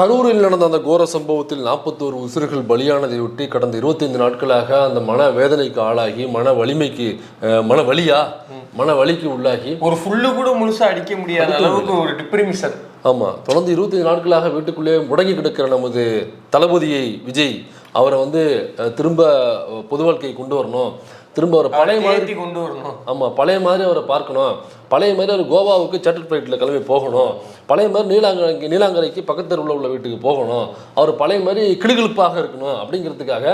கரூரில் நடந்த அந்த கோர சம்பவத்தில் நாற்பத்தோரு உசிறுகள் பலியானதையொட்டி கடந்த இருபத்தைந்து நாட்களாக அந்த மன வேதனைக்கு ஆளாகி மன வலிமைக்கு மன வலியா? மன வலிக்கு உள்ளாகி. ஒரு ஃபுல்லு கூட முழுசா அடிக்க முடியாத அளவுக்கு ஒரு டிப்ரிமிஷன் ஆமாம் தொடர்ந்து இருபத்தைந்து நாட்களாக வீட்டுக்குள்ளே முடங்கி கிடக்கிற நமது தளபதியை விஜய் அவரை வந்து திரும்ப பொது வாழ்க்கையை கொண்டு வரணும். திரும்ப அவரை பழைய மாதிரி கொண்டு வரணும். ஆமாம் பழைய மாதிரி அவரை பார்க்கணும். பழைய மாதிரி அவர் கோவாவுக்கு சார்ட்டர் ஃப்ளைட்டில் கிளம்பி போகணும். பழைய மாதிரி நீலாங்கரைக்கு நீலாங்கரைக்கு பக்கத்தில் உள்ள உள்ள வீட்டுக்கு போகணும். அவர் பழைய மாதிரி கிளுகிழுப்பாக இருக்கணும் அப்படிங்கிறதுக்காக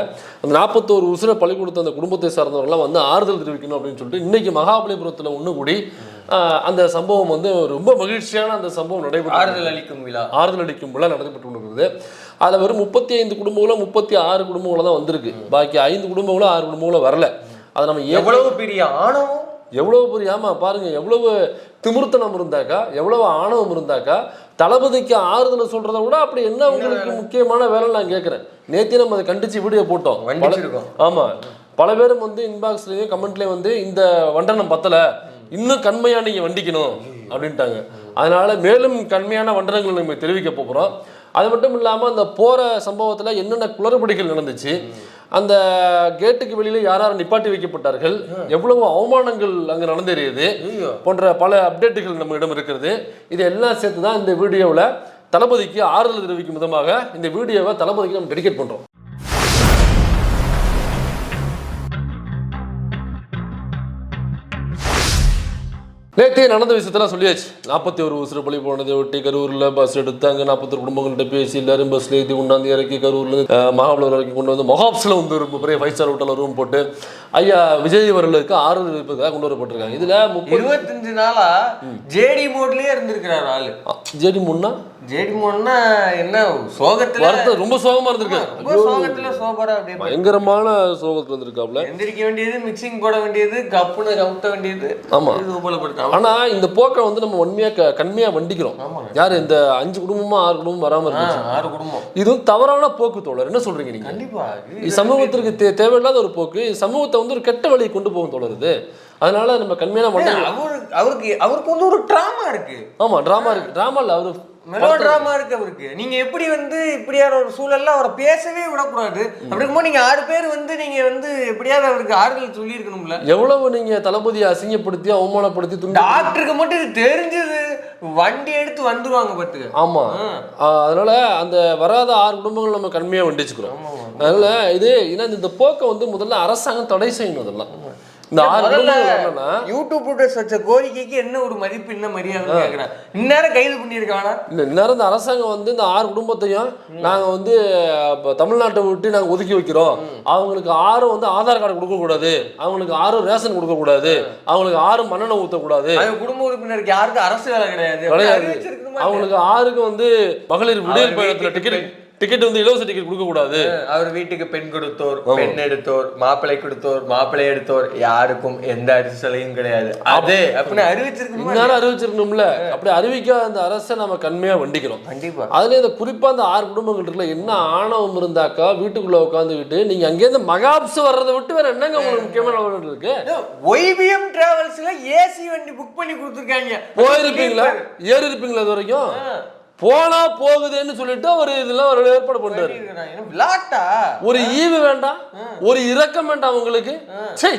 அந்த நாற்பத்தோரு உசுரை பழி கொடுத்த அந்த குடும்பத்தை சார்ந்தவர்கள்லாம் வந்து ஆறுதல் தெரிவிக்கணும் அப்படின்னு சொல்லிட்டு இன்னைக்கு மகாபலிபுரத்தில் ஒன்று கூடி அந்த சம்பவம் வந்து ரொம்ப மகிழ்ச்சியான அந்த சம்பவம் நடைபெற்று ஆறுதல் அளிக்கும் விழா. ஆறுதல் அளிக்கும் விழா நடைபெற்று கொண்டிருக்கிறது அதில் வெறும் முப்பத்தி ஐந்து குடும்பங்களும் முப்பத்தி ஆறு குடும்பங்களும் தான் வந்திருக்கு. பாக்கி ஐந்து குடும்பங்களும் ஆறு குடும்பங்களும் வரல. அதை நம்ம எவ்வளவு பெரிய ஆணவம்? எவ்வளவு பெரிய ஆமா பாருங்க எவ்வளவு திமிர்த்தனம் இருந்தாக்கா எவ்வளவு ஆணவம் இருந்தாக்கா தளபதிக்கு ஆறுதல் சொல்றதை விட அப்படி என்ன உங்களுக்கு முக்கியமான வேலை நான் கேட்கறேன். நேத்தி நம்ம அதை கண்டிச்சு வீடியோ போட்டோம். பல- வண்டிச்சிருக்கோம். ஆமா. பல பேரும் வந்து இன்பாக்ஸ்லயும் கமெண்ட்லயும் வந்து இந்த வண்டனம் பத்தல. இன்னும் கண்மையா நீங்க வண்டிக்கணும் அப்படின்ட்டாங்க. அதனால மேலும் கண்மையான வண்டனங்களை நம்ம தெரிவிக்க போகிறோம். அது மட்டும் இல்லாம அந்த போற சம்பவத்துல என்னென்ன குளறுபடிகள் நடந்துச்சு அந்த கேட்டுக்கு வெளியில யார் யார் நிப்பாட்டி வைக்கப்பட்டார்கள்? எவ்வளவு அவமானங்கள் அங்க நடந்தேறியது? போன்ற பல அப்டேட்டுகள் நம்மிடம் இருக்கிறது. இது எல்லாம் சேர்த்து தான் இந்த வீடியோவில் தளபதிக்கு ஆறுதல் தெரிவிக்கும் விதமாக இந்த வீடியோவை தளபதிக்கு நம்ம டெடிகேட் பண்றோம். நேற்றே நடந்த விஷயத்தெல்லாம் சொல்லியாச்சு. நாற்பத்தி ஒரு உசுறு பள்ளி போனதை ஒட்டி கரூரில் பஸ் எடுத்தாங்க அங்கே நாற்பத்தொரு குடும்பங்கள்ட்ட பேசி எல்லாரும் பஸ்ல ஏற்றி கொண்டாந்து இறக்கி கரூர்ல மகாபலிபுரம் வரைக்கும் கொண்டு வந்து மொஹாப்ஸில் வந்து ஒரு பெரிய ஃபைவ் ஸ்டார் ஹோட்டலில் ரூம் போட்டு ஐயா விஜய் அவர்களுக்கு ஆறுதல் தெரிவிப்பதற்காக கொண்டு வரப்பட்டிருக்காங்க. இதுல இருபத்தஞ்சு நாளா ஜேடி மோட்லயே இருந்திருக்கிறார் ஆளு. ஜேடி முன்னா ஜேடி மோட்னா என்ன சோகத்துல ரொம்ப சோகமா இருந்திருக்காரு. ரொம்ப சோகத்துல சோபரா அப்படியே பயங்கரமான சோகத்துல இருந்திருக்காப்ல. எந்திரிக்க வேண்டியது மிக்சிங் போட வேண்டியது கப்புன்னு கவுத்த வேண்டியது. ஆமா. ஆனா இந்த போக்கை வந்து நம்ம உண்மையா கண்மையா வண்டிக்கிறோம். யாரு இந்த அஞ்சு குடும்பமா ஆறு குடும்பம் வராம இருந்துச்சு. ஆறு குடும்பம். இதுவும் தவறான போக்கு தோழர். என்ன சொல்றீங்க நீங்க? கண்டிப்பா. சமூகத்திற்கு தேவையில்லாத ஒரு போக்கு. இது சமூகத்தை வந்து ஒரு கெட்ட வழியை கொண்டு போகும் தோழர் இது. அதனால நம்ம கண்மையான அவருக்கு அவருக்கு வந்து ஒரு டிராமா இருக்கு. ஆமா டிராமா இருக்கு. டிராமா இல்ல அவரு மெலோ டிராமா இருக்கு அவருக்கு நீங்க எப்படி வந்து இப்படியான ஒரு சூழல்ல அவரை பேசவே விடக்கூடாது. அப்படி இருக்கும்போது நீங்க ஆறு பேர் வந்து நீங்க வந்து எப்படியாவது அவருக்கு ஆறுதல் சொல்லி இருக்கணும்ல எவ்வளவு நீங்க தளபதியை அசிங்கப்படுத்தி அவமானப்படுத்தி துண்டு டாக்டருக்கு மட்டும் இது தெரிஞ்சது. வண்டி எடுத்து வந்துருவாங்க பாத்துக்க ஆமா. அதனால அந்த வராத ஆறு குடும்பங்கள் நம்ம கண்மையா வண்டிச்சுக்கிறோம். அதனால இது ஏன்னா இந்த போக்கை வந்து முதல்ல அரசாங்கம் தடை செய்யணும் அதெல்லாம். யூடியூப் வச்ச கோரிக்கைக்கு என்ன ஒரு மதிப்பு என்ன மரியாதை கேக்குறேன். இந்நேரம் கைது பண்ணியிருக்கானா? இல்ல இந்நேரம் இந்த அரசாங்கம் வந்து இந்த ஆறு குடும்பத்தையும் நாங்க வந்து தமிழ்நாட்டை விட்டு நாங்க ஒதுக்கி வைக்கிறோம். அவங்களுக்கு ஆறும் வந்து ஆதார் கார்டு கொடுக்க கூடாது. அவங்களுக்கு ஆறும் ரேஷன் கொடுக்க கூடாது. அவங்களுக்கு ஆறும் மண்ணெண்ணெய் ஊத்தக்கூடாது. குடும்ப உறுப்பினருக்கு யாருக்கும் அரசு வேலை கிடையாது. கிடையாது? அவங்களுக்கு ஆறுக்கு வந்து மகளிர் பயணத்துல டிக்கெட் டிக்கெட் வந்து இலவச டிக்கெட் கொடுக்க கூடாது அவர் வீட்டுக்கு பெண் கொடுத்தோர் பெண் எடுத்தோர் மாப்பிள்ளை கொடுத்தோர் மாப்பிள்ளை எடுத்தோர் யாருக்கும் எந்த அரசலையும் கிடையாது. அது அப்படின்னு அறிவிச்சிருக்கணுமா அறிவிச்சிருக்கணும்ல. அப்படி அறிவிக்காத அந்த அரசை நம்ம கண்மையா வண்டிக்கிறோம். கண்டிப்பா. அதுல இந்த குறிப்பா அந்த ஆறு குடும்பங்கள் இருக்குல்ல என்ன ஆணவம் இருந்தாக்கா வீட்டுக்குள்ள உட்காந்துக்கிட்டு நீங்க அங்கேருந்து மகாப்ஸ் வர்றதை விட்டு வேற என்னங்க உங்களுக்கு முக்கியமான இருக்கு? ஒய்பிஎம் டிராவல்ஸ்ல ஏசி வண்டி புக் பண்ணி கொடுத்துருக்காங்க. போயிருப்பீங்களா? ஏறி இருப்பீங்களா இது வரைக்கும்? போனா போகுதுன்னு சொல்லிட்டு ஒரு இதெல்லாம் ஒரு ஏற்பாடு பண்றாரு. ஒரு ஈவு வேண்டாம். ஒரு இரக்கம் வேண்டாம் உங்களுக்கு சே.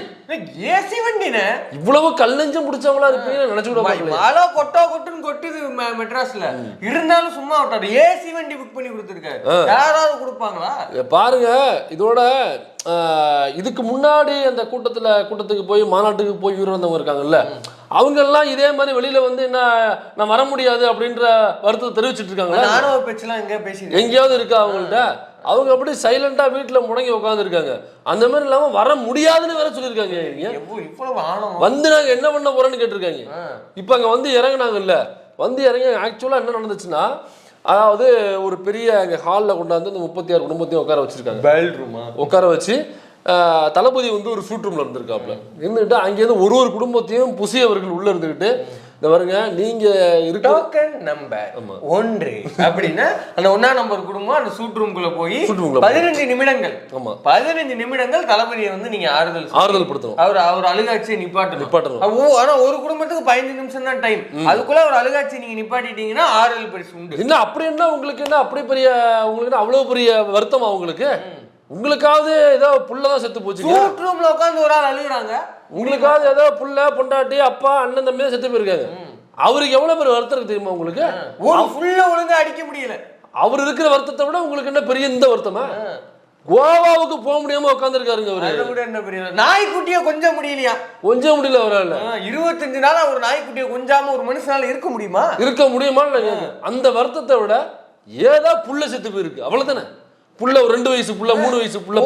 ஏசி வண்டினே? இவ்வளவு கல்லஞ்சம் பிடிச்சவங்களா இருப்பீங்கன்னு நினைச்சு. மழை கொட்டா கொட்டுன்னு கொட்டுது மெட்ராஸ்ல. இருந்தாலும் சும்மா விட்டாரு. ஏசி வண்டி புக் பண்ணி கொடுத்துருக்காரு. யாராவது கொடுப்பாங்களா? பாருங்க இதோட இதுக்கு முன்னாடி அந்த கூட்டத்துல கூட்டத்துக்கு போய் மாநாட்டுக்கு போய் உயிர் வந்தவங்க இருக்காங்கல்ல அவங்க எல்லாம் இதே மாதிரி வெளியில வந்து என்ன நான் வர முடியாது அப்படின்ற வருத்தத்தை தெரிவிச்சிட்டு இருக்காங்களா? நானும் பேச்செல்லாம் எங்க பேசி எங்கேயாவது இருக்கா அவங்கள்ட்ட? அவங்க அப்படி சைலண்டா வீட்டுல முடங்கி உட்காந்துருக்காங்க அந்த மாதிரி இல்லாம வர முடியாதுன்னு வேற சொல்லியிருக்காங்க வந்து நாங்க என்ன பண்ண போறோம்னு கேட்டிருக்காங்க. இப்போ அங்க வந்து இறங்குனாங்கல்ல. வந்து இறங்கி ஆக்சுவலா என்ன நடந்துச்சுன்னா அதாவது ஒரு பெரிய ஹாலில் கொண்டாந்து இந்த முப்பத்தி ஆறு குடும்பத்தையும் உட்கார வச்சிருக்காங்க. உட்கார வச்சு தளபதி வந்து ஒரு சூட் ரூம்ல இருந்திருக்காப்ல. இருந்துகிட்டு அங்கேருந்து ஒரு ஒரு குடும்பத்தையும் புசி அவர்கள் உள்ள இருந்துக்கிட்டு இந்த பாருங்க நீங்க டோக்கன் நம்பர் ஒன்று. அப்படின்னா அந்த ஒன்னா நம்பர் குடும்பம் அந்த சூட் ரூம்குள்ள போய். பதினஞ்சு நிமிடங்கள். ஆமா. பதினஞ்சு நிமிடங்கள் தளபதியை வந்து நீங்க ஆறுதல். ஆறுதல் படுத்தணும். அவர் அவர் அழுகாட்சியை நிப்பாட்டணும். நிப்பாட்டணும். ஆனா ஒரு குடும்பத்துக்கு பதினஞ்சு நிமிஷம் தான் டைம் அதுக்குள்ள ஒரு அழுகாட்சி நீங்க நிப்பாட்டிட்டீங்கன்னா ஆறுதல் பரிசு உண்டு. என்ன அப்படி என்ன உங்களுக்கு என்ன அப்படி பெரிய உங்களுக்கு அவ்வளவு பெரிய வருத்தமா உங்களுக்கு? உங்களுக்காவது ஏதோ புள்ளதான் செத்து போச்சுங்க சூட் ரூம்ல உட்காந்து ஒரு ஆள் அழுகுறாங்க. உங்களுக்காவது ஏதோ புள்ள பொண்டாட்டி அப்பா அண்ணன் தம்பி செத்து போயிருக்காங்க. அவருக்கு எவ்வளவு பெரிய வருத்தம் தெரியுமா உங்களுக்கு? ஒரு ஃபுல்லா ஒழுங்கா அடிக்க முடியல. அவர் இருக்கிற வருத்தத்தை விட உங்களுக்கு என்ன பெரிய இந்த வருத்தமா? கோவாவுக்கு போக முடியாம உட்காந்துருக்காருங்க அவரு. அதை விட என்ன பெரிய நாய்க்குட்டியை கொஞ்சம் முடியலையா? கொஞ்சம் முடியல அவரால். இருபத்தஞ்சு நாளா ஒரு நாய்க்குட்டியை கொஞ்சாம ஒரு மனுஷனால இருக்க முடியுமா? இருக்க முடியுமான்னு. அந்த வருத்தத்தை விட ஏதா புள்ள செத்து போயிருக்கு. அவ்வளவுதானே? புள்ள ஒரு ரெண்டு வயசு புள்ள மூணு வயசு புள்ள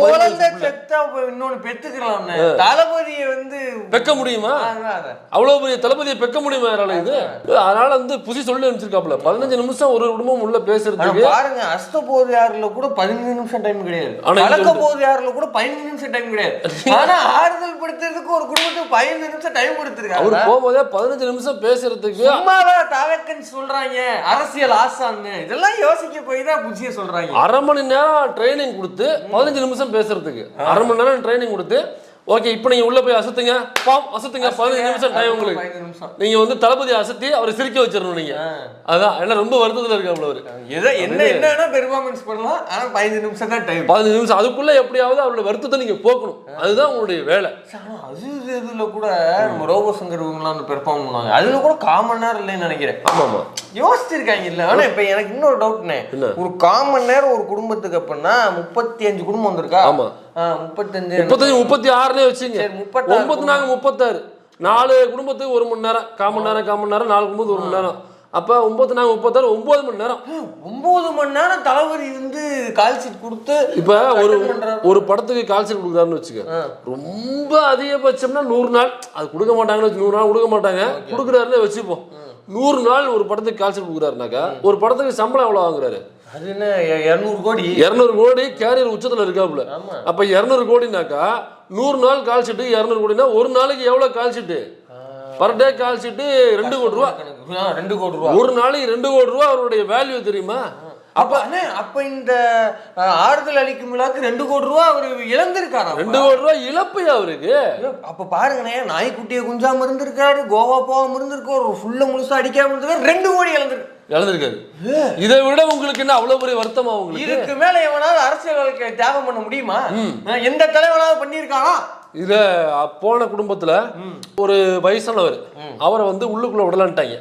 இன்னொன்னு பெத்துக்கலாம் தளபதியை வந்து பெக்க முடியுமா. அவ்வளவு பெரிய தளபதியை பெக்க முடியுமா யாரால இது? அதனால வந்து புசி சொல்லி அனுப்பிச்சிருக்காப்ல பதினஞ்சு நிமிஷம் ஒரு குடும்பம் உள்ள பேசுறதுக்கு பாருங்க அஸ்த போது யாருல கூட பதினஞ்சு நிமிஷம் டைம் கிடையாது. கலக்க போது யாருல கூட பதினஞ்சு நிமிஷம் டைம் கிடையாது. ஆனா ஆறுதல் படுத்துறதுக்கு ஒரு குடும்பத்துக்கு பதினஞ்சு நிமிஷம் டைம் அவர் கொடுத்துருக்காங்க போகும்போதே பதினஞ்சு நிமிஷம் பேசுறதுக்கு சும்மாதான் தாவக்கன்னு சொல்றாங்க அரசியல் ஆசான்னு. இதெல்லாம் யோசிக்க போய் தான் புதிய சொல்றாங்க. அரை மணி நேரம் ட்ரைனிங் கொடுத்து பதினஞ்சு நிமிஷம் பேசுறதுக்கு. அரை மணி நேரம் ட்ரைனிங் கொடுத்து ஓகே இப்போ நீங்க உள்ள போய் அசத்துங்க. பாம் அசத்துங்க. பதினஞ்சு நிமிஷம் டைம் உங்களுக்கு. பதினஞ்சு நிமிஷம். நீங்க வந்து தளபதி அசத்தி அவரை சிரிக்க வச்சிடணும் நீங்க. ஆ. அதான் ஏன்னா ரொம்ப வருத்தத்துல இருக்காப்ல அவரு. எதை என்ன என்னன்னா பெர்ஃபார்மன்ஸ் பண்ணலாம் ஆனா பதினஞ்சு நிமிஷம் தான் டைம் பதினஞ்சு நிமிஷம். அதுக்குள்ள எப்படியாவது அவரோட வருத்தத்தை நீங்க போக்கணும். அதுதான் உங்களுடைய வேலை. அது இது இதுல கூட நம்ம ரோபோ சங்கர் இவங்கலாம் வந்து பெர்ஃபார்ம் பண்ணுவாங்க. அதுல கூட காமன் நேரம் இல்லைன்னு நினைக்கிறேன். ஆமா ஆமா யோசிச்சிருக்காங்க இல்ல. ஆனா இப்ப எனக்கு இன்னொரு டவுட்னே? ஒரு காமன் நேரம் ஒரு குடும்பத்துக்கு அப்படின்னா முப்பத்தி அஞ்சு குடும்பம் வந்திருக்கா? ஆமா. முப்பத்தஞ்சு. முப்பத்தஞ்சு முப்பத்தி ஆறுலயே வச்சுங்க ஒன்பது நாங்க முப்பத்தாறு. நாலு குடும்பத்துக்கு ஒரு மணி நேரம். கால் மணி நேரம் கால் மணி நேரம் நாலு குடும்பத்துக்கு ஒரு மணி நேரம். அப்ப ஒன்பது நாங்க முப்பத்தாறு ஒன்பது மணி நேரம். ஒன்பது மணி நேரம் தளபதி வந்து கால் ஷீட் கொடுத்து இப்ப ஒரு. ஒரு படத்துக்கு கால் ஷீட் கொடுக்குறாருன்னு வச்சுக்க. ரொம்ப அதிகபட்சம்னா நூறு நாள். அது கொடுக்க மாட்டாங்கன்னு வச்சு நூறு நாள் கொடுக்க மாட்டாங்க. கொடுக்குறாருன்னு வச்சுப்போம். நூறு நாள் ஒரு படத்துக்கு கால் ஷீட் கொடுக்குறாருனாக்கா ஒரு படத்துக்கு சம்பளம் எவ்வளவு வாங்குறாரு? அது என்ன இருநூறு கோடி? இரநூறு கோடி கேரியர் உச்சத்துல இருக்காப்புல. அப்ப இரநூறு கோடினாக்கா நூறு நாள் கால் ஷீட்டு இரநூறு கோடினா ஒரு நாளைக்கு எவ்வளவு call sheet per day call sheet ரெண்டு கோடி ரூபா. ரெண்டு கோடி ரூபா. ஒரு நாளைக்கு ரெண்டு கோடி ரூபா அவருடைய வேல்யூ தெரியுமா? அப்ப அப்ப இந்த ஆறுதல் அளிக்கும் விழாக்கு ரெண்டு கோடி ரூபா அவர் இழந்திருக்காரா? ரெண்டு கோடி ரூபா இழப்பையா அவருக்கு. அப்ப பாருங்கண்ணே நாய்க்குட்டியை குஞ்சாம இருந்திருக்காரு கோவா போகாம இருந்திருக்காரு ஒரு ஃபுல்ல முழுசா அடிக்காம இருந்திருக்காரு ரெண்டு கோடி இழந்திருக்கு இழந்திருக்காரு. இதை விட உங்களுக்கு என்ன அவ்வளவு பெரிய வருத்தமா உங்களுக்கு? இதுக்கு மேல எவனாவது அரசியல் வாழ்க்கை தியாகம் பண்ண முடியுமா? எந்த தலைவனாவது பண்ணியிருக்கானா? இத போன குடும்பத்துல ஒரு வயசானவர். அவரை வந்து உள்ளுக்குள்ள விடலான்ட்டாங்க.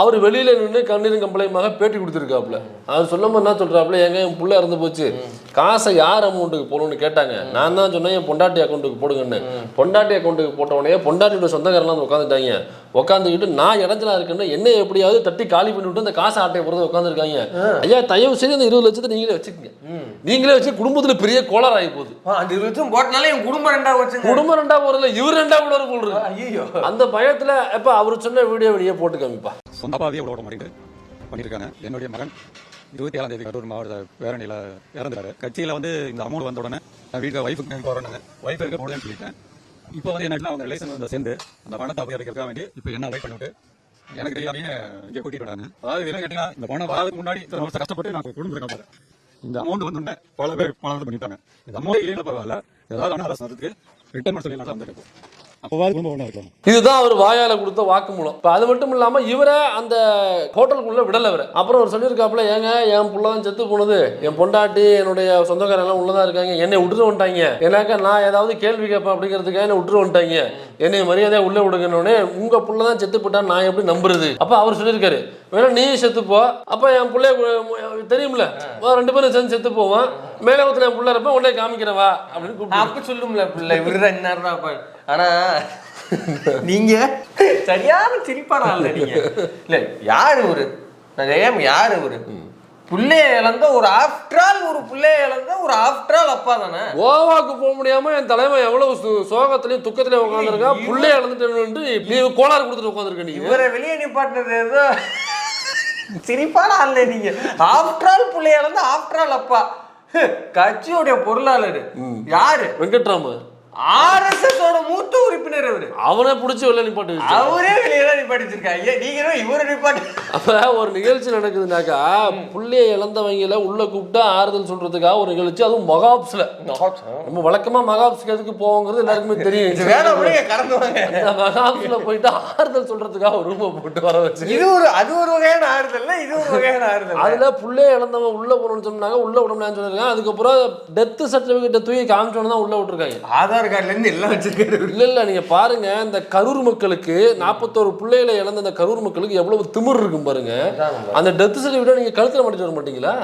அவர் வெளியில நின்று கண்ணீரும் கம்பளையுமாக பேட்டி கொடுத்துருக்காப்புல. அவர் சொல்லும் என்ன சொல்றாப்புல? ஏங்க என் பிள்ளை இறந்து போச்சு. காசை யார் அமௌண்ட்டுக்கு போடணும்னு கேட்டாங்க. நான் தான் சொன்னேன் என் பொண்டாட்டி அக்கௌண்ட்டுக்கு போடுங்கன்னு. பொண்டாட்டி அக்கௌண்ட்டுக்கு போட்ட உடனே பொண்டாட்டியோட சொந்தக்காரலாம் வந்து உட்காந்துட்டாங்க உட்காந்துக்கிட்டு நான் இடத்துல இருக்கேன்னு என்ன எப்படியாவது தட்டி காலி பண்ணிவிட்டு அந்த காசு ஆட்டையை போறது உட்காந்துருக்காங்க ஐயா தயவு செய்து அந்த இருபது லட்சத்தை நீங்களே வச்சுக்கோங்க. நீங்களே வச்சு குடும்பத்துல பெரிய கோளாறு ஆகி போகுது அந்த இருபது லட்சம் போட்டனால என் குடும்பம் ரெண்டா வச்சுங்க குடும்பம் ரெண்டா போறதுல இவர் ரெண்டா போடுற போல் இருக்கு. ஐயோ அந்த பயத்துல எப்ப அவர் சொன்ன வீடியோ வெளியே போட்டு காமிப்பா சொந்த பாதையை விட மாட்டேங்குது பண்ணியிருக்காங்க என்னுடைய மகன் இருபத்தி ஏழாம் தேதி கரூர் மாவட்ட பேரணியில் இறந்துட்டாரு. கட்சியில் வந்து இந்த அமௌண்ட் வந்த உடனே நான் வீட்டில் ஒய்ஃபுக்கு போகிறேன் ஒய்ஃப் இருக்க போடுன்னு சொல்லிட்டேன். இப்போ வந்து என்ன அவங்க ரிலேஷன் வந்து சேர்ந்து அந்த பணத்தை அபகரிக்கிறதுக்காக வேண்டி இப்போ என்ன வெயிட் பண்ணிவிட்டு எனக்கு தெரியாமே இங்கே கூட்டிட்டு வராங்க. அதாவது என்ன கேட்டீங்கன்னா இந்த பணம் வரதுக்கு முன்னாடி இத்தனை வருஷம் கஷ்டப்பட்டு நான் குடும்பத்தை காப்பாறேன் இந்த அமௌண்ட் வந்து உடனே பல பேர் பணம் பண்ணிட்டாங்க. இந்த அமௌண்ட் இல்லைன்னு பரவாயில்ல. ஏதாவது ஆனால் அரசு ரிட்டர்ன் பண்ண சொல்லி நான் இதுதான் அவர் வாயால கொடுத்த வாக்குமூலம். இப்ப அது மட்டும் இல்லாம இவரை அந்த ஹோட்டலுக்குள்ள விடல அவரை அப்புறம் அவர் சொல்லியிருக்காப்புல ஏங்க என் புள்ள தான் செத்து போனது. என் பொண்டாட்டி என்னுடைய சொந்தக்காரங்க எல்லாம் உள்ளதா இருக்காங்க. என்னை விட்டுட்டு வந்துட்டாங்க. ஏன்னாக்கா நான் ஏதாவது கேள்வி கேட்பேன் அப்படிங்கிறதுக்காக என்னை விட்டுட்டு வந்துட்டாங்க. என்னை மரியாதையா உள்ள விடுங்கன்னு உங்க புள்ள தான் செத்து போட்டா நான் எப்படி நம்புறது? அப்ப அவர் சொல்லியிருக்காரு. வேணா நீ செத்து போ. அப்ப என் பிள்ளைய தெரியும்ல? ரெண்டு பேரும் சேர்ந்து செத்து போவான் மேலே ஒருத்தர் என் பிள்ளை இருப்பேன் உடனே காமிக்கிறவா அப்படின்னு சொல்லும்ல பிள்ளை இவருதான் இன்னார்தான் அப்ப. ஆனா நீங்க? சரியான சிரிப்பான ஆள் நீங்க. இல்ல யாரு ஒரு ஜெயம் யாரு ஒரு புள்ளைய இழந்த ஒரு ஆஃப்டர் ஆல் ஒரு புள்ளைய இழந்த ஒரு ஆஃப்டர் ஆல் அப்பா தானே? கோவாக்கு போக முடியாம என் தலைவன் எவ்வளவு சோகத்திலயும் துக்கத்திலயும் உட்காந்துருக்கா புள்ளைய இழந்துட்டு நீ கோளாறு கொடுத்துட்டு உட்காந்துருக்க நீங்க? இவரை வெளியே நிப்பாட்டினது ஏதோ சிரிப்பான ஆள்ல நீங்க. ஆஃப்டர் ஆல் புள்ளைய இழந்த ஆஃப்டர் ஆல் அப்பா. கட்சியோடைய பொருளாளர். யாரு? வெங்கட்ராம ஆர்எஸ்எஸ் ஓட மூத்த உறுப்பினர் அவரு. அவனே பிடிச்சி வெளில நிப்பாட்டு. அவரே வெளியே தான் நிப்பாட்டிச்சிருக்காங்க நீங்க என்ன இவரு நிப்பாட்டி அப்ப ஒரு நிகழ்ச்சி நடக்குதுனாக்கா புள்ளைய இழந்தவங்கள உள்ள கூப்பிட்டு ஆறுதல் சொல்றதுக்காக ஒரு நிகழ்ச்சி. அதுவும் மகாப்ஸ்ல. நம்ம வழக்கமா மகாப்ஸ்க்கு எதுக்கு போவோங்கிறது எல்லாருக்குமே தெரியும். மகாப்ஸ்ல போயிட்டு ஆறுதல் சொல்றதுக்காக ஒரு ரூமை போட்டு வர வச்சு. இது ஒரு அது ஒரு வகையான ஆறுதல் இது ஒரு வகையான ஆறுதல் அதுல புள்ளைய இழந்தவன் உள்ள போகணும்னு சொன்னாங்க உள்ள விடணும்னு சொல்லிருக்காங்க அதுக்கப்புறம் டெத் சர்டிபிகேட்டை தூக்கி காமிச்சோன்னு தான் உள்ள விட்டுருக்காங்க. ஆதார் கார்டுல இருந்து எல்லாம் வச்சிருக்காரு இல்ல இல்ல நீங்க பாருங்க இந்த கரூர் மக்களுக்கு நாற்பத்தோரு பிள்ளைகளை இழந்த இந்த கரூர் மக்களுக்கு எவ்வளவு திமிர் இருக்கும் பாருங்க. அந்த டெத் சர்டிபிகேட் நீங்க கழுத்துல மாட்டிட்டு வர மாட்டீங்களா?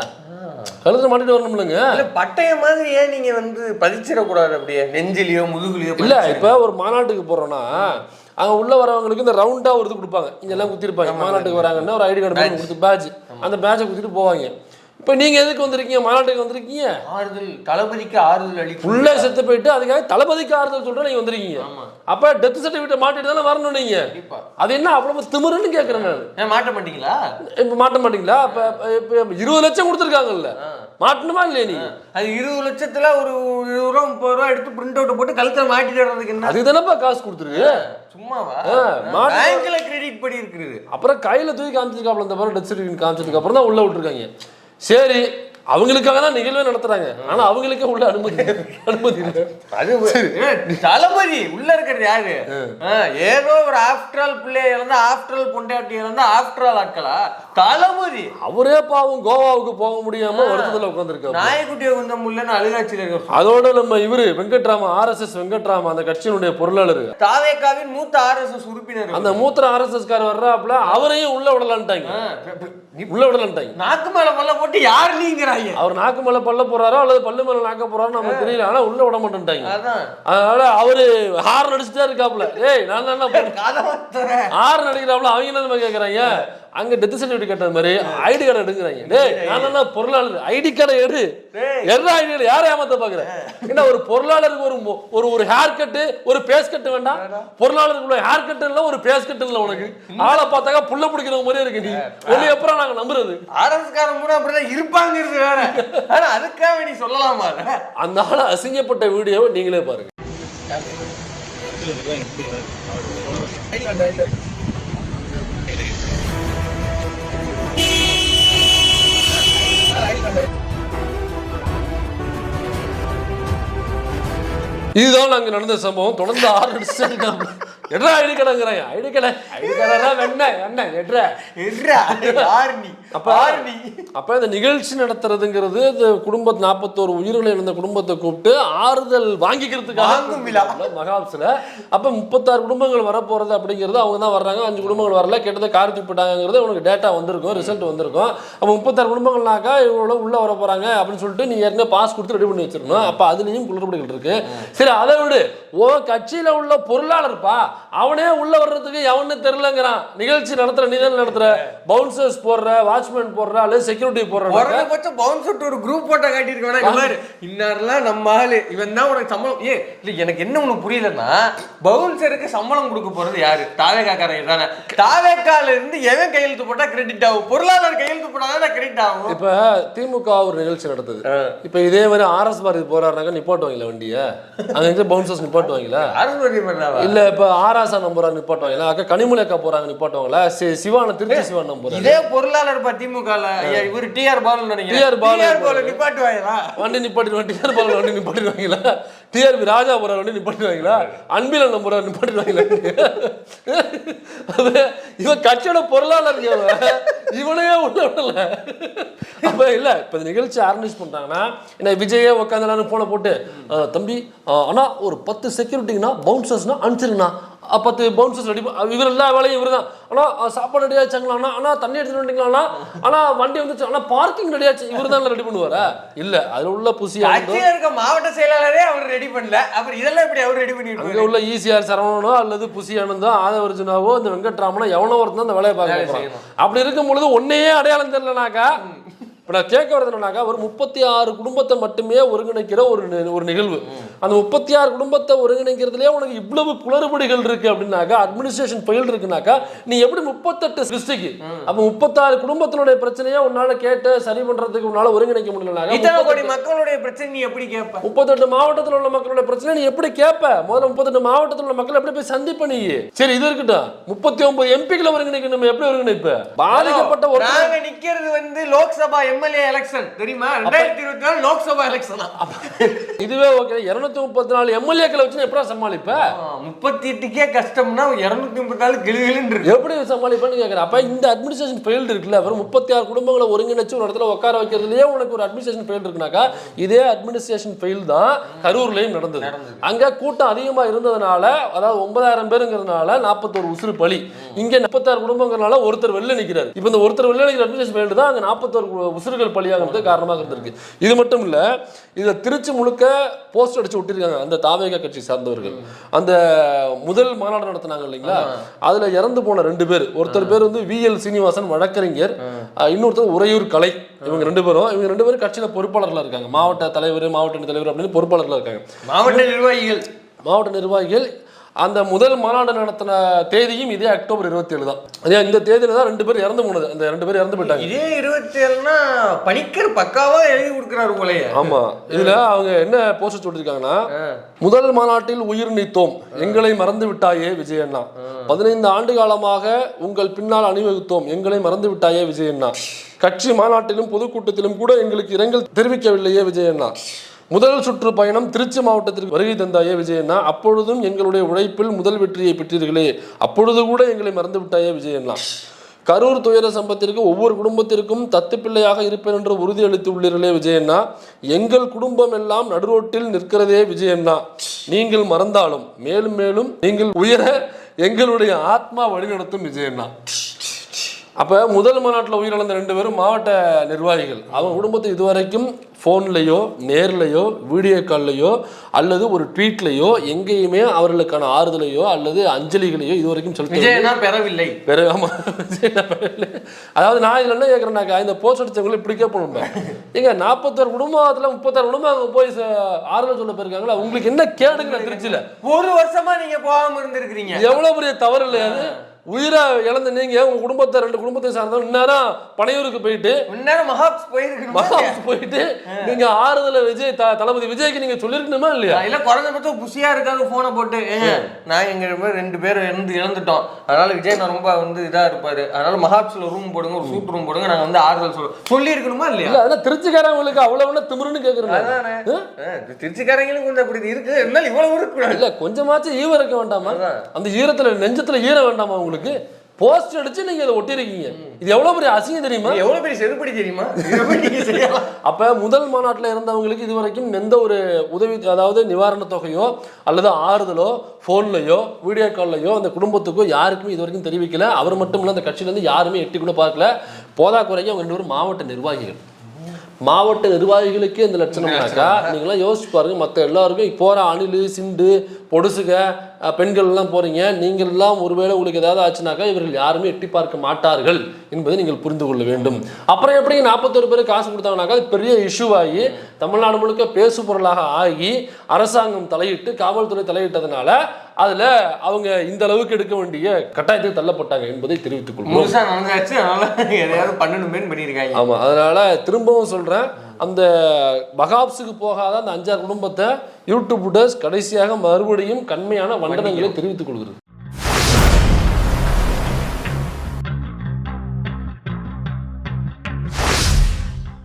கழுத்துல மாட்டிட்டு வரணும்லங்க. இல்ல பட்டயம் மாதிரி ஏன் நீங்க வந்து பதிச்சிடக்கூடாது அப்படியே? நெஞ்சிலியோ முதுகுலியோ இல்ல இப்ப ஒரு மாநாட்டுக்கு போறோம்னா அங்க உள்ள வரவங்களுக்கு இந்த ரவுண்டா ஒரு இது கொடுப்பாங்க. இங்க எல்லாம் குத்திருப்பாங்க. மாநாட்டுக்கு வராங்கன்னா ஒரு ஐடி கார்டு கொடுத்து பேட்ச் அந்த பேட்சை குத்திட்டு போவாங்க. இப்ப நீங்க எதுக்கு வந்திருக்கீங்க? மாநாட்டுக்கு வந்திருக்கீங்க? ஆறுதல் தளபதிக்கு ஆறுதல் அளிக்கும். உள்ள செத்து போயிட்டு அதுக்காக தளபதிக்கு ஆறுதல் சொல்ற நீங்க வந்திருக்கீங்க. ஆமா. அப்ப டெத் சர்டிபிகேட் மாட்டிட்டு தானே வரணும் நீங்க? கண்டிப்பா. அது என்ன அவ்வளவு திமிருன்னு கேக்குறேன் நான். ஏன் மாட்ட மாட்டீங்களா? இப்ப மாட்ட மாட்டீங்களா? இப்ப இப்ப- இருபது லட்சம் கொடுத்துருக்காங்கல்ல. மாட்டணுமா இல்லையா நீங்க அது இருபது லட்சத்துல ஒரு இருபது ரூபா முப்பது ரூபா எடுத்து பிரிண்ட் அவுட் போட்டு கழுத்துல மாட்டிட்டு என்ன? அதுக்கு தானேப்பா காசு கொடுத்துருக்கு. சும்மாவா? பேங்க்ல கிரெடிட் படி இருக்குது. அப்புறம் கையில தூக்கி காமிச்சதுக்கு இந்த மாதிரி டெத் சர்டிஃபிகேட் காமிச்சதுக்கு அப்புறம் தான் உள்ள விட்டுருக்காங்க. சரி அவங்களுக்காக தான் நிகழ்வே நடத்துறாங்க. ஆனா அவங்களுக்கே உள்ள அனுமதி அனுமதி இல்லை. அது தளபதி உள்ள இருக்கிறது யாரு? ஏதோ ஒரு ஆஃப்டர் ஆல் பிள்ளைய இருந்து ஆஃப்டர் ஆல் பொண்டாட்டி இருந்து ஆஃப்டர் ஆல் ஆட்களா? தளபதி. அவரே பாவம் கோவாவுக்கு போக முடியாம வருத்தத்துல உட்காந்துருக்காரு நாய்க்குட்டியை கொஞ்சம் முள்ளன்னு அழுகாட்சியில் இருக்க அதோட நம்ம இவரு வெங்கட்ராம ஆர்எஸ்எஸ் வெங்கட்ராம அந்த கட்சியினுடைய பொருளாளர். தாவேக்காவின் மூத்த ஆர்எஸ்எஸ் உறுப்பினர் அந்த மூத்திர ஆர்எஸ்எஸ் கார் வர்றாப்புல அவரையும் உள்ள விடலான்ட்டாங்க. உள்ள விடலான்ட்டாங்க. நாக்கு மேல பல்ல போட்டு யார் நீங்கிறாங்க அவர் நாக்கு மேல பல்ல போறாரோ அல்லது பல்லு மேல நாக்க போறாரோ நமக்கு தெரியல. ஆனா உள்ள விட மாட்டேன்ட்டாங்க. அதான். அதனால அவரு ஹார்ன் அடிச்சுட்டே இருக்காப்புல. ஏய் நான் தர ஹார்ன் அடிக்கிறாப்புல. அவங்க என்ன கேக்குறாங்க? அங்க டெத் சர்டிஃபிகேட் கேட்டது மாதிரி ஐடி கார்டு எடுங்கிறாங்க டேய் நான் பொருளாளர்? ஐடி கார்டை எடு. டேய். எந்த ஐடி கார்டு யாரை ஏமாத்த பாக்குற? என்ன ஒரு பொருளாளருக்கு ஒரு ஒரு ஒரு ஹேர் கட்டு ஒரு பேஸ் கட்டு வேண்டாம் பொருளாளருக்கு உள்ள ஹேர் கட்டு இல்ல ஒரு பேஸ் கட்டு இல்ல உனக்கு. ஆளை பார்த்தாக்கா புள்ள பிடிக்கிற மாதிரியே இருக்கு நீ. உன்னை எப்பறம் நாங்க நம்புறது? காரன் கூட அப்படிதான் இருப்பாங்கிறது வேற. ஆனா அதுக்காக நீ சொல்லலாமா? அந்த ஆளை அசிங்கப்பட்ட வீடியோவை நீங்களே பாருங்க. இதுதான் நாங்க நடந்த சம்பவம். தொடர்ந்து ஆறு அடிச்சு எட்ரா ஐடி கடைங்கிறாங்க ஐடி கடை. ஐடி கடை என்ன என்ன எட்ரா. எட்ரா, யார் நீ. அப்ப அப்ப இந்த நிகழ்ச்சி நடத்துறதுங்கிறது இந்த குடும்ப நாற்பத்தோரு உயிர்களை இருந்த குடும்பத்தை கூப்பிட்டு ஆறுதல் வாங்கிக்கிறதுக்காக. மகாப்ஸ்ல அப்ப முப்பத்தாறு குடும்பங்கள் வர போறது அப்படிங்கிறது அவங்க தான் வர்றாங்க. அஞ்சு குடும்பங்கள் வரல. கிட்டத்தட்ட கார்த்தி போட்டாங்கிறது உனக்கு டேட்டா வந்திருக்கும் ரிசல்ட் வந்திருக்கும். அப்ப முப்பத்தாறு குடும்பங்கள்னாக்கா இவ்வளோ உள்ள வர போறாங்க அப்படின்னு சொல்லிட்டு நீ ஏற்கனவே பாஸ் கொடுத்து ரெடி பண்ணி வச்சிருக்கணும். அப்ப அதுலயும் குளறுபடிகள் இருக்கு. சரி அதை விடு. ஓ கட்சியில உள்ள பொருளாளர்ப்பா அவனே உள்ள வர்றதுக்கு எவனு தெரியலங்கிறான். நிகழ்ச்சி நடத்துற நிகழ்ச்சி நடத்துற. பவுன்சர்ஸ் போடுற வாட்ச்மேன் போடுற அல்லது செக்யூரிட்டி போடுற குறைஞ்சபட்சம் விட்டு ஒரு குரூப் போட்டோ காட்டியிருக்க வேணா இன்னாரெல்லாம் நம்ம ஆளு. இவன் தான் உனக்கு சம்பளம். ஏ இல்ல எனக்கு என்ன ஒண்ணு புரியலன்னா பவுன்சருக்கு சம்பளம் கொடுக்க போறது யாரு? தாவேக்காக்காரங்க தானே தாவேக்கால இருந்து எவன் கையெழுத்து போட்டா கிரெடிட் ஆகும்? பொருளாளர் கையெழுத்து போட்டா கிரெடிட் ஆகும்? இப்ப திமுக ஒரு நிகழ்ச்சி நடத்துது இப்ப இதே மாதிரி ஆர்எஸ் பாரதி போறாருனாக்க நிப்பாட்டுவாங்களா வண்டிய. அங்க பவுன்சர்ஸ் நிப்பாட்டுவாங்களா இல்ல இப்ப ஆராசா நம்புறாங்க நிப்பாட்டுவாங்களா அக்கா கனிமொழி அக்கா போறாங்க நிப்பாட்டுவாங்களா சிவான திருச்சி சிவான் நம்புறாங்க இதே பொருளாளர் பா திமுக இவர் டிஆர் பாலு நினைக்கிறேன். TR பாலு. டிஆர் பாலு நிப்பாட்டுவாங்களா வண்டி டிஆர் பாலன் வண்டி நிப்பாட்டிடுவாங்களா? டிஆர்பி ராஜா போற வண்டி நிப்பாட்டிடுவாங்களா? அன்பில் நிப்பாட்டிடுவாங்களா? அது இவன் கட்சியோட பொருளாளர் இவன். இவனையே உள்ள விடல. அப்ப இல்ல இப்ப இந்த நிகழ்ச்சி ஆர்கனைஸ் பண்றாங்கன்னா என்ன விஜயே உட்காந்து போன போட்டு "அஹ், தம்பி அண்ணா ஒரு பத்து செக்யூரிட்டிங்கண்ணா பவுன்சர்ஸ்னா அனுப்பிச்சிருங்கண்ணா. பத்து பவுன்சர்ஸ் ரெடி இவர் எல்லா வேலையும் இவர் தான் ஆனா அஹ், சாப்பாடு ரெடி ஆச்சாங்களா அண்ணா தண்ணி எடுத்துட்டு வந்துட்டீங்களா ஆனா வண்டி வந்துச்சு ஆனா பார்க்கிங் ரெடி ஆச்சு. இவர் தான் ரெடி பண்ணுவாரா? இல்ல அதுல உள்ள கட்சியில இருக்க மாவட்ட செயலாளரே அவர் ரெடி பண்ணல. அப்புறம் இதெல்லாம் எப்படி அவர் ரெடி அங்க பண்ணிட்டு உள்ள ஈசிஆர் சரவணனோ அல்லது புசி ஆனந்தோ ஆதவர்ஜுனாவோ இந்த வெங்கட்ராமனோ எவனோ ஒருத்தன் அந்த வேலையை பார்க்க. அப்படி இருக்கும் பொழுது ஒன்னையே அடையாளம் தெரியலனாக்கா இப்ப நான் கேட்க வரது என்னன்னாக்கா ஒரு முப்பத்தி ஆறு குடும்பத்தை மட்டுமே ஒருங்கிணைக்கிற ஒரு ஒரு நிகழ்வு. அந்த முப்பத்தி ஆறு குடும்பத்தை ஒருங்கிணைக்கிறதுலயே உனக்கு இவ்வளவு குளறுபடிகள் இருக்கு அப்படின்னாக்கா அட்மினிஸ்ட்ரேஷன் ஃபெயில் இருக்குனாக்கா நீ எப்படி முப்பத்தெட்டு டிஸ்ட்ரிக்ட் அப்ப முப்பத்தாறு குடும்பத்தினுடைய பிரச்சனையை உன்னால கேட்டு சரி பண்றதுக்கு உன்னால ஒருங்கிணைக்க முடியலனாக்கா இத்தனை கோடி மக்களுடைய பிரச்சனை நீ எப்படி கேட்ப முப்பத்தெட்டு மாவட்டத்தில் உள்ள மக்களுடைய பிரச்சனை நீ எப்படி கேட்ப முதல்ல முப்பத்தெட்டு மாவட்டத்தில் உள்ள மக்கள் எப்படி போய் சந்திப்ப நீ? சரி இது இருக்கட்டும். முப்பத்தி ஒன்பது எம்பிக்களை ஒருங்கிணைக்கணும் எப்படி ஒருங்கிணைப்ப? பாதிக்கப்பட்ட ஒரு நாங்க நிக்கிறது வந்து லோக்சபா எம்எல்ஏ எலெக்ஷன் தெரியுமா? ரெண்டாயிரத்தி இருபத்தி நாலு லோக்சபா எலெக்ஷனா இதுவே ஓகே இருநூத்தி முப்பத்தி நாலு எம்எல்ஏக்களை வச்சு எப்படி சமாளிப்ப முப்பத்தி எட்டுக்கே கஷ்டம்னா இருநூத்தி முப்பத்தி நாலு கிளுகிளுன்னு எப்படி சமாளிப்பேன்னு கேட்குறேன் அப்ப இந்த அட்மினிஸ்ட்ரேஷன் ஃபெயில்டு இருக்குல்ல? வெறும் முப்பத்தி ஆறு குடும்பங்களை ஒருங்கிணைச்சு ஒரு இடத்துல உட்கார வைக்கிறதுலயே உனக்கு ஒரு அட்மினிஸ்ட்ரேஷன் ஃபெயில் இருக்குனாக்கா இதே அட்மினிஸ்ட்ரேஷன் ஃபெயில் தான் கரூர்லயும் நடந்தது. அங்க கூட்டம் அதிகமா இருந்ததுனால அதாவது ஒன்பதாயிரம் பேருங்கிறதுனால நாற்பத்தோரு உசுறு பலி. இங்க முப்பத்தாறு குடும்பங்கிறனால ஒருத்தர் வெளில நிக்கிறாரு. இப்போ இந்த ஒருத்தர் வெளில நிற்கிற அட்மினிஸ்ட்ரேஷன் ஃபெயில் தான் அங்க நாற்பத்தோரு உசுறுகள் பலியாகிறது காரணமாக இருந்திருக்கு. இது மட்டும் இல்ல இதுல திருச்சி முழுக்க போஸ்ட் அடிச்சு விட்டிருக்காங்க அந்த தாவேக கட்சி சார்ந்தவர்கள். அந்த முதல் மாநாடு நடத்தினாங்க இல்லைங்களா? அதுல இறந்து போன ரெண்டு பேர். ஒருத்தர் பேர் வந்து விஎல் சீனிவாசன் வழக்கறிஞர். இன்னொருத்தர் உறையூர் கலை. இவங்க ரெண்டு பேரும் இவங்க ரெண்டு பேரும் கட்சியில பொறுப்பாளர்களா இருக்காங்க. மாவட்ட தலைவர் மாவட்ட தலைவர் அப்படின்னு பொறுப்பாளர்களா இருக்காங்க. மாவட்ட நிர்வாகிகள். மாவட்ட நிர்வாகிகள் அந்த முதல் மாநாடு நடத்தின தேதியும் இதே அக்டோபர் இருபத்தி ஏழு தான். அதே இந்த தேதியில தான் ரெண்டு பேர் இறந்து போனது. அந்த ரெண்டு பேர் இறந்து போயிட்டாங்க. இதே இருபத்தி ஏழுனா பணிக்கர் பக்காவா எழுதி கொடுக்குறாரு போலயே. ஆமா. இதுல அவங்க என்ன போஸ்ட் சொல்லிருக்காங்கன்னா முதல் மாநாட்டில் உயிர் நீத்தோம். எங்களை மறந்து விட்டாயே விஜயண்ணா. பதினைந்து ஆண்டு காலமாக உங்கள் பின்னால் அணிவகுத்தோம். எங்களை மறந்து விட்டாயே விஜயண்ணா. கட்சி மாநாட்டிலும் பொதுக்கூட்டத்திலும் கூட எங்களுக்கு இரங்கல் தெரிவிக்கவில்லையே விஜயண்ணா. முதல் சுற்று பயணம் திருச்சி மாவட்டத்திற்கு வருகை தந்தாயே விஜயண்ணா. அப்பொழுதும் எங்களுடைய உழைப்பில் முதல் வெற்றியை பெற்றீர்களே. அப்பொழுது கூட எங்களை மறந்து விட்டாயே விஜயண்ணா. கரூர் துயர சம்பத்திற்கு ஒவ்வொரு குடும்பத்திற்கும் தத்து பிள்ளையாக இருப்பேன் என்று உறுதியளித்து உள்ளீர்களே விஜயண்ணா. எங்கள் குடும்பம் எல்லாம் நடுரோட்டில் நிற்கிறதே விஜயண்ணா. நீங்கள் மறந்தாலும் மேலும் மேலும் நீங்கள் உயர எங்களுடைய ஆத்மா வழிநடத்தும் விஜயண்ணா. அப்ப முதல் மாநாட்டில் உயிரிழந்த ரெண்டு பேரும் மாவட்ட நிர்வாகிகள். அவங்க குடும்பத்தை இதுவரைக்கும் ஃபோன்லேயோ நேர்லையோ வீடியோ கால்லையோ அல்லது ஒரு ட்வீட்லையோ எங்கேயுமே அவர்களுக்கான ஆறுதலையோ அல்லது அஞ்சலிகளையோ இதுவரைக்கும் செலுத்த பெறவில்லை. வேற ஆமா அதாவது நான் இதுல என்ன கேட்கறேன்னாக்கா இந்த போஸ்ட் அடிச்சவங்களை இப்படி கேட்போம் எங்க நாற்பத்தாறு குடும்பத்துல முப்பத்தாறு குடும்பம் அங்க போய் ஆறுதல் சொல்ல போயிருக்காங்களா? உங்களுக்கு என்ன கேடுங்க திருச்சியில? ஒரு வருஷமா நீங்க போகாம இருந்திருக்கிறீங்க. எவ்வளவு பெரிய தவறு இல்லையா அது? உயிரை இழந்த நீங்க உங்க குடும்பத்தை ரெண்டு குடும்பத்தை சார்ந்தவங்க இந்நேரம் பனையூருக்கு போயிட்டு முன்னேரம் மகாப்ஸ் போயிருக்கணும்? மகாம்ஸ் போயிட்டு நீங்க ஆறுதல விஜய் தளபதி விஜய்க்கு நீங்க சொல்லிருக்கணுமா இல்லையா? இல்ல குறைஞ்ச பட்சம் புசியா இருக்காது போனை போட்டு. நான் எங்க ரெண்டு பேர் இறந்து இழந்துட்டோம். அதனால விஜய் நான் ரொம்ப வந்து இதா இருப்பாரு. அதனால மகாப்ஸ்ல ரூம் போடுங்க ஒரு சூட் ரூம் போடுங்க நாங்க வந்து ஆறுதல் சொல்லுவோம் சொல்லி இருக்கணுமா இல்லையா? இல்ல திருச்சிக்காரங்களுக்கு அவ்வளவு என்ன திமிருன்னு ஆ, திருச்சிக்காரங்களும் கொஞ்சம் அப்படி இருக்கு. இருந்தாலும் இவ்வளவு இருக்கக்கூடாது இல்ல கொஞ்சமாச்சும் ஈரம் இருக்க வேண்டாமா. அந்த ஈரத்துல நெஞ்சத்துல ஈரம் வேண்டாமா உங்களுக்கு? போஸ்ட் அடிச்சு நீங்க இதை ஒட்டிருக்கீங்க இது எவ்வளவு பெரிய அசிங்கம் தெரியுமா? இது எவ்வளவு பெரிய செருப்படி தெரியுமா? இதை. அப்ப முதல் மாநாட்டில் இருந்தவங்களுக்கு இதுவரைக்கும் எந்த ஒரு உதவி அதாவது நிவாரணத் தொகையோ அல்லது ஆறுதலோ ஃபோன்லையோ வீடியோ கால்லையோ அந்த குடும்பத்துக்கோ யாருக்குமே இது வரைக்கும் தெரிவிக்கல. அவர் மட்டும் இல்ல அந்த கட்சியில இருந்து யாருமே எட்டி கூட பார்க்கல. போதா குறைக்கு அவங்க ரெண்டு பேரும் மாவட்ட நிர்வாகிகள். மாவட்ட நிர்வாகிகளுக்கே இந்த லட்சணம்னாக்கா நீங்களாம் யோசிச்சு பாருங்க மற்ற எல்லாருக்கும் போற அணிலு சிண்டு பொடுசுக பெண்கள் எல்லாம் போறீங்க. நீங்கள் எல்லாம் ஒருவேளை உங்களுக்கு ஏதாவது ஆச்சுனாக்கா இவர்கள் யாருமே எட்டி பார்க்க மாட்டார்கள் என்பதை நீங்கள் புரிந்து கொள்ள வேண்டும். அப்புறம் எப்படி நாற்பத்தொரு பேர் காசு கொடுத்தாங்கனாக்கா அது பெரிய இஷ்யூ ஆகி தமிழ்நாடு முழுக்க பேசு பொருளாக ஆகி அரசாங்கம் தலையிட்டு காவல்துறை தலையிட்டதுனால அதுல அவங்க இந்த அளவுக்கு எடுக்க வேண்டிய கட்டாயத்தில் தள்ளப்பட்டாங்க என்பதை தெரிவித்துக் பண்ணணுமேன்னு பண்ணியிருக்காங்க. ஆமா அதனால திரும்பவும் சொல்றேன் அந்த பகாப்ஸுக்கு போகாத அந்த அஞ்சாறு குடும்பத்தை யூடியூப் கடைசியாக மறுபடியும் கண்மையான வண்டனங்களை தெரிவித்துக் கொள்கிறது.